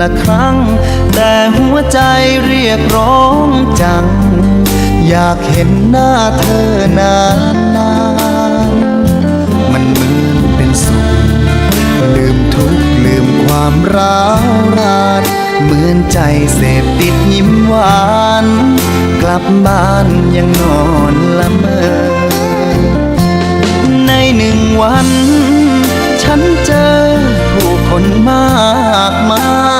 ละครั้ง แต่หัวใจเรียกร้องจัง อยากเห็นหน้าเธอนานนานมันเหมือนเป็นสุข ลืมทุกข์ลืมความร้าวรานเหมือนใจเสพติดยิ้มหวาน กลับบ้านยังนอนละเมอ ในหนึ่งวัน ฉันเจอผู้คนมากมาย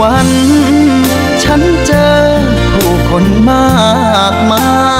วัน ฉันเจอผู้คนมากมาย